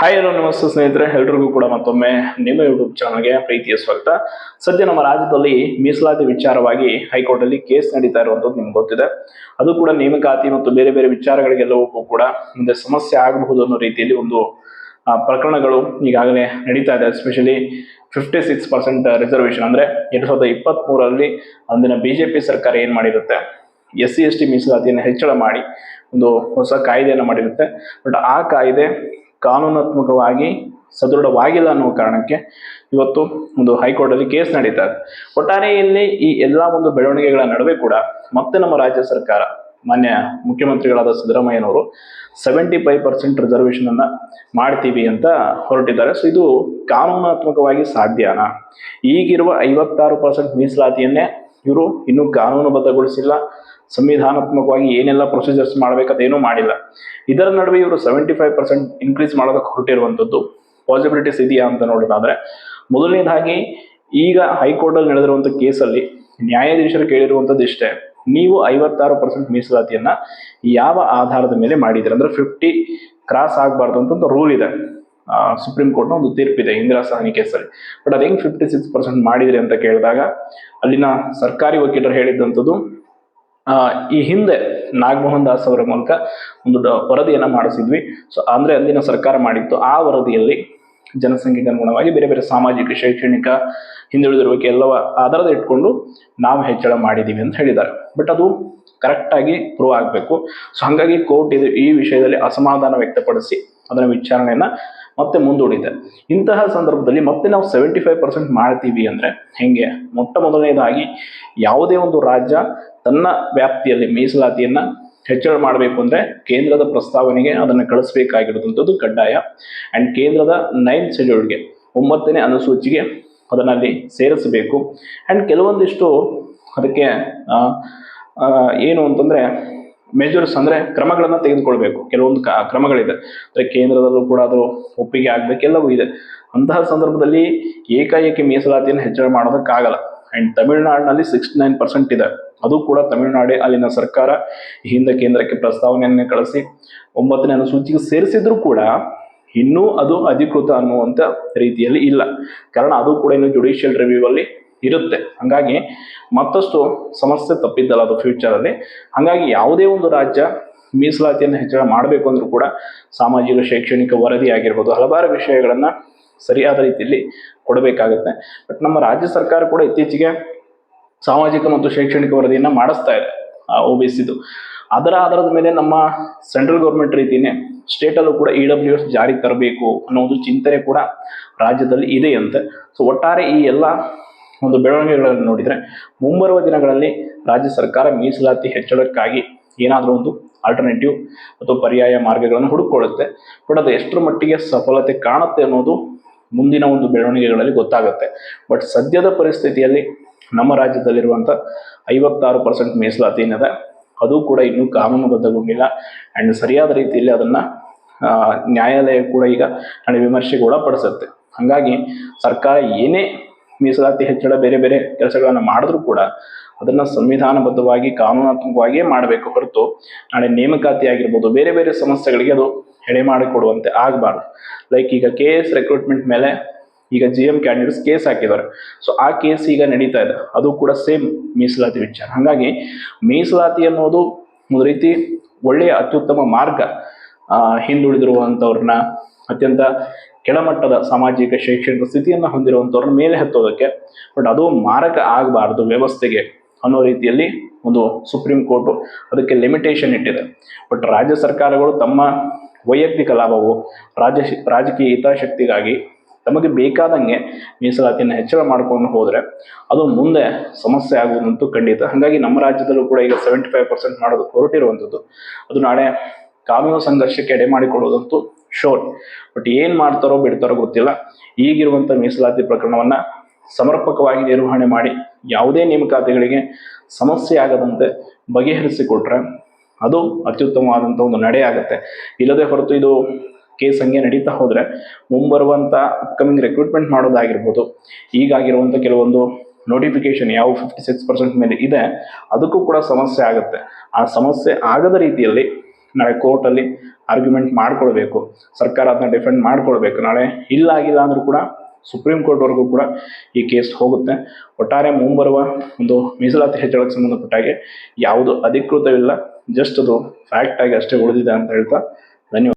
Hi hello ನಮಸ್ತೆ ಸ್ನೇಹಿತರೆ, ಎಲ್ರಿಗೂ ಕೂಡ ಮತ್ತೊಮ್ಮೆ ನಿಮ್ಮ ಯೂಟ್ಯೂಬ್ ಚಾನಲ್ಗೆ ಪ್ರೀತಿಯ ಸ್ವಾಗತ. ಸದ್ಯ ನಮ್ಮ ರಾಜ್ಯದಲ್ಲಿ ಮೀಸಲಾತಿ ವಿಚಾರವಾಗಿ ಹೈಕೋರ್ಟ್ ಅಲ್ಲಿ ಕೇಸ್ ನಡೀತಾ ಇರುವಂತದ್ದು ನಿಮ್ಗೆ ಗೊತ್ತಿದೆ. ಅದು ಕೂಡ ನೇಮಕಾತಿ ಮತ್ತು ಬೇರೆ ಬೇರೆ ವಿಚಾರಗಳಿಗೆಲ್ಲವೂ ಕೂಡ ಮುಂದೆ ಸಮಸ್ಯೆ ಆಗಬಹುದು ಅನ್ನೋ ರೀತಿಯಲ್ಲಿ ಒಂದು ಪ್ರಕರಣಗಳು ಈಗಾಗಲೇ ನಡೀತಾ ಇದೆ. Especially fifty six percent reservation ಅಂದ್ರೆ ಎರಡ್ ಸಾವಿರದ ಇಪ್ಪತ್ತ್ ಮೂರರಲ್ಲಿ ಅಂದಿನ ಬಿಜೆಪಿ ಸರ್ಕಾರ ಏನ್ ಮಾಡಿರುತ್ತೆ? ಎಸ್ ಸಿ ಎಸ್ ಟಿ ಮೀಸಲಾತಿಯನ್ನು ಹೆಚ್ಚಳ ಮಾಡಿ ಒಂದು ಹೊಸ ಕಾಯ್ದೆಯನ್ನು ಮಾಡಿರುತ್ತೆ. ಬಟ್ ಆ ಕಾಯ್ದೆ ಕಾನೂನಾತ್ಮಕವಾಗಿ ಸದೃಢವಾಗಿಲ್ಲ ಅನ್ನುವ ಕಾರಣಕ್ಕೆ ಇವತ್ತು ಒಂದು ಹೈಕೋರ್ಟ್ ಅಲ್ಲಿ ಕೇಸ್ ನಡೀತಾ ಇದೆ. ಒಟ್ಟಾರೆಯಲ್ಲಿ ಈ ಎಲ್ಲಾ ಒಂದು ಬೆಳವಣಿಗೆಗಳ ನಡುವೆ ಕೂಡ ಮತ್ತೆ ನಮ್ಮ ರಾಜ್ಯ ಸರ್ಕಾರ, ಮಾನ್ಯ ಮುಖ್ಯಮಂತ್ರಿಗಳಾದ ಸಿದ್ದರಾಮಯ್ಯನವರು ಸೆವೆಂಟಿ ಫೈವ್ ಪರ್ಸೆಂಟ್ ರಿಸರ್ವೇಶನ್ ಅನ್ನ ಮಾಡ್ತೀವಿ ಅಂತ ಹೊರಟಿದ್ದಾರೆ. ಸೊ ಇದು ಕಾನೂನಾತ್ಮಕವಾಗಿ ಸಾಧ್ಯನಾ? ಈಗಿರುವ ಐವತ್ತಾರು ಪರ್ಸೆಂಟ್ ಮೀಸಲಾತಿಯನ್ನೇ ಇವರು ಇನ್ನೂ ಕಾನೂನುಬದ್ಧಗೊಳಿಸಿಲ್ಲ. ಸಂವಿಧಾನಾತ್ಮಕವಾಗಿ ಏನೆಲ್ಲ ಪ್ರೊಸೀಜರ್ಸ್ ಮಾಡಬೇಕದೇನೂ ಮಾಡಿಲ್ಲ. ಇದರ ನಡುವೆ ಇವರು ಸೆವೆಂಟಿ ಫೈವ್ ಪರ್ಸೆಂಟ್ ಇನ್ಕ್ರೀಸ್ ಮಾಡೋದಕ್ಕೆ ಹೊರಟಿರುವಂಥದ್ದು ಪಾಸಿಬಿಲಿಟೀಸ್ ಇದೆಯಾ ಅಂತ ನೋಡೋದಾದ್ರೆ, ಮೊದಲನೇದಾಗಿ ಈಗ ಹೈಕೋರ್ಟಲ್ಲಿ ನಡೆದಿರುವಂಥ ಕೇಸಲ್ಲಿ ನ್ಯಾಯಾಧೀಶರು ಕೇಳಿರುವಂಥದ್ದು ಇಷ್ಟೇ. ನೀವು ಐವತ್ತಾರು ಪರ್ಸೆಂಟ್ ಮೀಸಲಾತಿಯನ್ನ ಯಾವ ಆಧಾರದ ಮೇಲೆ ಮಾಡಿದ್ದೀರಿ? ಅಂದ್ರೆ ಫಿಫ್ಟಿ ಕ್ರಾಸ್ ಆಗಬಾರ್ದು ಅಂತ ಒಂದು ರೂಲ್ ಇದೆ. ಸುಪ್ರೀಂ ಕೋರ್ಟ್ನ ಒಂದು ತೀರ್ಪಿದೆ ಇಂದಿರಾ ಸಹನಿ ಕೇಸಲ್ಲಿ. ಬಟ್ ಅದು ಹೆಂಗ್ ಫಿಫ್ಟಿ ಸಿಕ್ಸ್ ಪರ್ಸೆಂಟ್ ಮಾಡಿದ್ರಿ ಅಂತ ಕೇಳಿದಾಗ, ಅಲ್ಲಿನ ಸರ್ಕಾರಿ ವಕೀಲರು ಹೇಳಿದ್ದಂಥದ್ದು ಈ ಹಿಂದೆ ನಾಗಮೋಹನ್ ದಾಸ್ ಅವರ ಮೂಲಕ ಒಂದು ವರದಿಯನ್ನ ಮಾಡಿಸಿದ್ವಿ. ಸೊ ಅಂದರೆ ಅಂದಿನ ಸರ್ಕಾರ ಮಾಡಿತ್ತು, ಆ ವರದಿಯಲ್ಲಿ ಜನಸಂಖ್ಯೆಗೆ ಅನುಗುಣವಾಗಿ ಬೇರೆ ಬೇರೆ ಸಾಮಾಜಿಕ, ಶೈಕ್ಷಣಿಕ, ಹಿಂದುಳಿದಿರುವಿಕೆ ಎಲ್ಲವ ಆಧಾರದ ಇಟ್ಕೊಂಡು ನಾವು ಹೆಚ್ಚಳ ಮಾಡಿದ್ದೀವಿ ಅಂತ ಹೇಳಿದ್ದಾರೆ. ಬಟ್ ಅದು ಕರೆಕ್ಟಾಗಿ ಪ್ರೂವ್ ಆಗಬೇಕು. ಸೊ ಹಾಗಾಗಿ ಕೋರ್ಟ್ ಇದು ಈ ವಿಷಯದಲ್ಲಿ ಅಸಮಾಧಾನ ವ್ಯಕ್ತಪಡಿಸಿ ಅದರ ವಿಚಾರಣೆಯನ್ನ ಮತ್ತೆ ಮುಂದೂಡಿದೆ. ಇಂತಹ ಸಂದರ್ಭದಲ್ಲಿ ಮತ್ತೆ ನಾವು ಸೆವೆಂಟಿ ಫೈವ್ ಪರ್ಸೆಂಟ್ ಮಾಡ್ತೀವಿ ಅಂದ್ರೆ ಹೆಂಗೆ? ಮೊಟ್ಟ ಮೊದಲನೇದಾಗಿ ಯಾವುದೇ ಒಂದು ರಾಜ್ಯ ತನ್ನ ವ್ಯಾಪ್ತಿಯಲ್ಲಿ ಮೀಸಲಾತಿಯನ್ನು ಹೆಚ್ಚಳ ಮಾಡಬೇಕು ಅಂದ್ರೆ ಕೇಂದ್ರದ ಪ್ರಸ್ತಾವನೆಗೆ ಅದನ್ನು ಕಳಿಸ್ಬೇಕಾಗಿರುವಂಥದ್ದು ಕಡ್ಡಾಯ. ಅಂಡ್ ಕೇಂದ್ರದ ನೈನ್ತ್ ಶೆಡ್ಯೂಲ್ಗೆ ಒಂಬತ್ತನೇ ಅನುಸೂಚಿಗೆ ಅದನ್ನಲ್ಲಿ ಸೇರಿಸಬೇಕು. ಅಂಡ್ ಕೆಲವೊಂದಿಷ್ಟು ಅದಕ್ಕೆ ಏನು ಅಂತಂದ್ರೆ ಮೆಜರ್ಸ್ ಅಂದ್ರೆ ಕ್ರಮಗಳನ್ನ ತೆಗೆದುಕೊಳ್ಬೇಕು. ಕೆಲವೊಂದು ಕ್ರಮಗಳಿದೆ. ಅಂದ್ರೆ ಕೇಂದ್ರದಲ್ಲೂ ಕೂಡ ಅದು ಒಪ್ಪಿಗೆ ಆಗ್ಬೇಕೆಲ್ಲವೂ ಇದೆ. ಅಂತಹ ಸಂದರ್ಭದಲ್ಲಿ ಏಕಾಏಕಿ ಮೀಸಲಾತಿಯನ್ನು ಹೆಚ್ಚಳ ಮಾಡೋದಕ್ಕಾಗಲ್ಲ. ಅಂಡ್ ತಮಿಳುನಾಡಿನಲ್ಲಿ ಸಿಕ್ಸ್ಟಿ ನೈನ್ ಪರ್ಸೆಂಟ್ ಇದೆ. ಅದು ಕೂಡ ತಮಿಳುನಾಡೇ, ಅಲ್ಲಿನ ಸರ್ಕಾರ ಹಿಂದೆ ಕೇಂದ್ರಕ್ಕೆ ಪ್ರಸ್ತಾವನೆಯನ್ನು ಕಳಿಸಿ, ಒಂಬತ್ತನೇ ಅನುಸೂಚಿಗೆ ಸೇರಿಸಿದ್ರು ಕೂಡ ಇನ್ನೂ ಅದು ಅಧಿಕೃತ ಅನ್ನುವಂಥ ರೀತಿಯಲ್ಲಿ ಇಲ್ಲ. ಕಾರಣ ಅದು ಕೂಡ ಇನ್ನು ಜುಡಿಷಿಯಲ್ ರಿವ್ಯೂ ಅಲ್ಲಿ ಇರುತ್ತೆ. ಹಾಗಾಗಿ ಮತ್ತಷ್ಟು ಸಮಸ್ಯೆ ತಪ್ಪಿದ್ದಲ್ಲ ಅದು ಫ್ಯೂಚರ್ ಅಲ್ಲಿ. ಹಾಗಾಗಿ ಯಾವುದೇ ಒಂದು ರಾಜ್ಯ ಮೀಸಲಾತಿಯನ್ನು ಹೆಚ್ಚಳ ಮಾಡಬೇಕು ಅಂದ್ರೂ ಕೂಡ ಸಾಮಾಜಿಕ, ಶೈಕ್ಷಣಿಕ ವರದಿ ಆಗಿರ್ಬೋದು, ಹಲವಾರು ವಿಷಯಗಳನ್ನು ಸರಿಯಾದ ರೀತಿಯಲ್ಲಿ ಕೊಡಬೇಕಾಗುತ್ತೆ. ಬಟ್ ನಮ್ಮ ರಾಜ್ಯ ಸರ್ಕಾರ ಕೂಡ ಇತ್ತೀಚೆಗೆ ಸಾಮಾಜಿಕ ಮತ್ತು ಶೈಕ್ಷಣಿಕ ವರದಿಯನ್ನ ಮಾಡಿಸ್ತಾ ಇದೆ ಒ ಬಿ ಸಿದು ಅದರ ಆಧಾರದ ಮೇಲೆ ನಮ್ಮ ಸೆಂಟ್ರಲ್ ಗೌರ್ಮೆಂಟ್ ರೀತಿಯೇ ಸ್ಟೇಟಲ್ಲೂ ಕೂಡ ಇ ಡಬ್ಲ್ಯೂ ಎಸ್ ಜಾರಿಗೆ ತರಬೇಕು ಅನ್ನೋ ಒಂದು ಚಿಂತನೆ ಕೂಡ ರಾಜ್ಯದಲ್ಲಿ ಇದೆಯಂತೆ ಸೊ ಒಟ್ಟಾರೆ ಈ ಎಲ್ಲ ಒಂದು ಬೆಳವಣಿಗೆಗಳನ್ನು ನೋಡಿದರೆ ಮುಂಬರುವ ದಿನಗಳಲ್ಲಿ ರಾಜ್ಯ ಸರ್ಕಾರ ಮೀಸಲಾತಿ ಹೆಚ್ಚಳಕ್ಕಾಗಿ ಏನಾದರೂ ಒಂದು ಆಲ್ಟರ್ನೇಟಿವ್ ಅಥವಾ ಪರ್ಯಾಯ ಮಾರ್ಗಗಳನ್ನು ಹುಡುಕೊಳ್ಳುತ್ತೆ. ಬಟ್ ಅದು ಎಷ್ಟರ ಮಟ್ಟಿಗೆ ಸಫಲತೆ ಕಾಣುತ್ತೆ ಅನ್ನೋದು ಮುಂದಿನ ಒಂದು ಬೆಳವಣಿಗೆಗಳಲ್ಲಿ ಗೊತ್ತಾಗುತ್ತೆ. ಬಟ್ ಸದ್ಯದ ಪರಿಸ್ಥಿತಿಯಲ್ಲಿ ನಮ್ಮ ರಾಜ್ಯದಲ್ಲಿರುವಂಥ ಐವತ್ತಾರು ಪರ್ಸೆಂಟ್ ಮೀಸಲಾತಿ ಏನಿದೆ, ಅದು ಕೂಡ ಇನ್ನೂ ಕಾನೂನುಬದ್ಧಗೊಂಡಿಲ್ಲ. ಆ್ಯಂಡ್ ಸರಿಯಾದ ರೀತಿಯಲ್ಲಿ ಅದನ್ನು ನ್ಯಾಯಾಲಯ ಕೂಡ ಈಗ ನಾಳೆ ವಿಮರ್ಶೆಗೆ ಒಳಪಡಿಸುತ್ತೆ. ಹಾಗಾಗಿ ಸರ್ಕಾರ ಏನೇ ಮೀಸಲಾತಿ ಹೆಚ್ಚಳ ಬೇರೆ ಬೇರೆ ಕೆಲಸಗಳನ್ನು ಮಾಡಿದ್ರೂ ಕೂಡ ಅದನ್ನು ಸಂವಿಧಾನಬದ್ಧವಾಗಿ, ಕಾನೂನಾತ್ಮಕವಾಗಿಯೇ ಮಾಡಬೇಕು ಹೊರತು ನಾಳೆ ನೇಮಕಾತಿ ಆಗಿರ್ಬೋದು, ಬೇರೆ ಬೇರೆ ಸಮಸ್ಯೆಗಳಿಗೆ ಅದು ಎಡೆ ಮಾಡಿಕೊಡುವಂತೆ ಆಗಬಾರ್ದು. ಲೈಕ್ ಈಗ ಕೆ ಎಸ್ ರೆಕ್ರೂಟ್ಮೆಂಟ್ ಮೇಲೆ ಈಗ ಜಿ ಎಂ ಕ್ಯಾಂಡಿಡೇಟ್ಸ್ ಕೇಸ್ ಹಾಕಿದ್ದಾರೆ. ಸೊ ಆ ಕೇಸ್ ಈಗ ನಡೀತಾ ಇದೆ. ಅದು ಕೂಡ ಸೇಮ್ ಮೀಸಲಾತಿ ವಿಚಾರ. ಹಾಗಾಗಿ ಮೀಸಲಾತಿ ಅನ್ನೋದು ಒಂದು ರೀತಿ ಒಳ್ಳೆಯ ಅತ್ಯುತ್ತಮ ಮಾರ್ಗ ಹಿಂದುಳಿದಿರುವಂಥವ್ರನ್ನ ಅತ್ಯಂತ ಕೆಳಮಟ್ಟದ ಸಾಮಾಜಿಕ ಶೈಕ್ಷಣಿಕ ಸ್ಥಿತಿಯನ್ನು ಹೊಂದಿರುವಂಥವ್ರನ್ನ ಮೇಲೆ ಹತ್ತೋದಕ್ಕೆ, ಬಟ್ ಅದು ಮಾರಕ ಆಗಬಾರ್ದು ವ್ಯವಸ್ಥೆಗೆ ಅನ್ನೋ ರೀತಿಯಲ್ಲಿ ಒಂದು ಸುಪ್ರೀಂ ಕೋರ್ಟು ಅದಕ್ಕೆ ಲಿಮಿಟೇಷನ್ ಇಟ್ಟಿದೆ. ಬಟ್ ರಾಜ್ಯ ಸರ್ಕಾರಗಳು ತಮ್ಮ ವೈಯಕ್ತಿಕ ಲಾಭವು ರಾಜ್ಯ ರಾಜಕೀಯ ಹಿತಾಸಕ್ತಿಗಾಗಿ ತಮಗೆ ಬೇಕಾದಂಗೆ ಮೀಸಲಾತಿಯನ್ನು ಹೆಚ್ಚಳ ಮಾಡ್ಕೊಂಡು ಹೋದರೆ ಅದು ಮುಂದೆ ಸಮಸ್ಯೆ ಆಗುವುದಂತೂ ಖಂಡಿತ. ಹಾಗಾಗಿ ನಮ್ಮ ರಾಜ್ಯದಲ್ಲೂ ಕೂಡ ಈಗ ಸೆವೆಂಟಿ ಫೈವ್ ಪರ್ಸೆಂಟ್ ಮಾಡೋದಕ್ಕೆ ಹೊರಟಿರುವಂಥದ್ದು ಅದು ನಾಳೆ ಕಾನೂನು ಸಂಘರ್ಷಕ್ಕೆ ಎಡೆ ಮಾಡಿಕೊಡೋದಂತೂ ಶೋರ್ ಬಟ್ ಏನು ಮಾಡ್ತಾರೋ ಬಿಡ್ತಾರೋ ಗೊತ್ತಿಲ್ಲ. ಈಗಿರುವಂತಹ ಮೀಸಲಾತಿ ಪ್ರಕರಣವನ್ನ ಸಮರ್ಪಕವಾಗಿ ನಿರ್ವಹಣೆ ಮಾಡಿ ಯಾವುದೇ ನೇಮಕಾತಿಗಳಿಗೆ ಸಮಸ್ಯೆ ಆಗದಂತೆ ಬಗೆಹರಿಸಿಕೊಟ್ರೆ ಅದು ಅತ್ಯುತ್ತಮವಾದಂಥ ಒಂದು ನಡೆ ಆಗುತ್ತೆ. ಇಲ್ಲದೆ ಹೊರತು ಇದು ಕೇಸ್ ಹಂಗೆ ನಡೀತಾ ಹೋದ್ರೆ ಮುಂಬರುವಂಥ ಅಪ್ಕಮಿಂಗ್ ರಿಕ್ರೂಟ್ಮೆಂಟ್ ಮಾಡೋದಾಗಿರ್ಬೋದು. ಈಗಾಗಿರುವಂಥ ಕೆಲವೊಂದು ನೋಟಿಫಿಕೇಶನ್ ಯಾವ ಫಿಫ್ಟಿ ಸಿಕ್ಸ್ ಪರ್ಸೆಂಟ್ ಮೇಲೆ ಇದೆ, ಅದಕ್ಕೂ ಕೂಡ ಸಮಸ್ಯೆ ಆಗುತ್ತೆ. ಆ ಸಮಸ್ಯೆ ಆಗದ ರೀತಿಯಲ್ಲಿ ನಾಳೆ ಕೋರ್ಟಲ್ಲಿ ಆರ್ಗ್ಯುಮೆಂಟ್ ಮಾಡ್ಕೊಳ್ಬೇಕು, ಸರ್ಕಾರ ಅದನ್ನ ಡಿಫೆಂಡ್ ಮಾಡ್ಕೊಳ್ಬೇಕು. ನಾಳೆ ಇಲ್ಲ, ಆಗಿಲ್ಲ ಅಂದ್ರೂ ಕೂಡ ಸುಪ್ರೀಂ ಕೋರ್ಟ್ವರೆಗೂ ಕೂಡ ಈ ಕೇಸ್ ಹೋಗುತ್ತೆ. ಒಟ್ಟಾರೆ ಮುಂಬರುವ ಒಂದು ಮೀಸಲಾತಿ ಹೆಚ್ಚಳಕ್ಕೆ ಸಂಬಂಧಪಟ್ಟ ಹಾಗೆ ಯಾವುದು ಅಧಿಕೃತವಿಲ್ಲ. ಜಸ್ಟ್ ಅದು ಫ್ಯಾಕ್ಟ್ ಆಗಿ ಅಷ್ಟೇ ಉಳಿದಿದೆ ಅಂತ ಹೇಳ್ತಾ ಧನ್ಯವಾದ.